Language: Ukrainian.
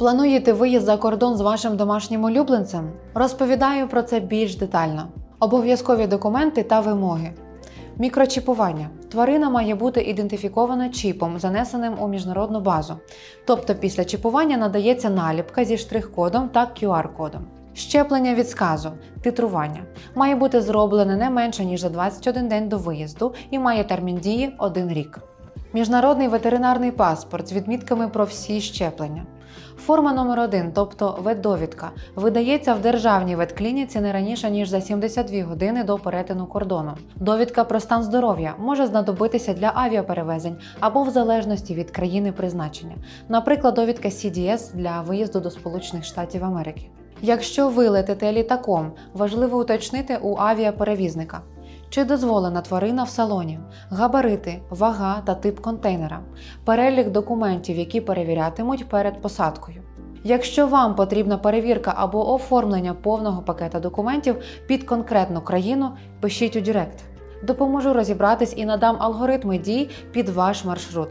Плануєте виїзд за кордон з вашим домашнім улюбленцем? Розповідаю про це більш детально. Обов'язкові документи та вимоги. Мікрочіпування. Тварина має бути ідентифікована чіпом, занесеним у міжнародну базу. Тобто після чіпування надається наліпка зі штрих-кодом та QR-кодом. Щеплення від сказу, титрування має бути зроблене не менше ніж за 21 день до виїзду і має термін дії 1 рік. Міжнародний ветеринарний паспорт з відмітками про всі щеплення. Форма номер 1 тобто ветдовідка, видається в державній ветклініці не раніше ніж за 72 години до перетину кордону. Довідка про стан здоров'я може знадобитися для авіаперевезень або в залежності від країни призначення, наприклад, довідка CDS для виїзду до Сполучених Штатів Америки. Якщо ви летите літаком, важливо уточнити у авіаперевізника. Чи дозволена тварина в салоні, габарити, вага та тип контейнера, перелік документів, які перевірятимуть перед посадкою. Якщо вам потрібна перевірка або оформлення повного пакета документів під конкретну країну, пишіть у Директ. Допоможу розібратись і надам алгоритми дій під ваш маршрут.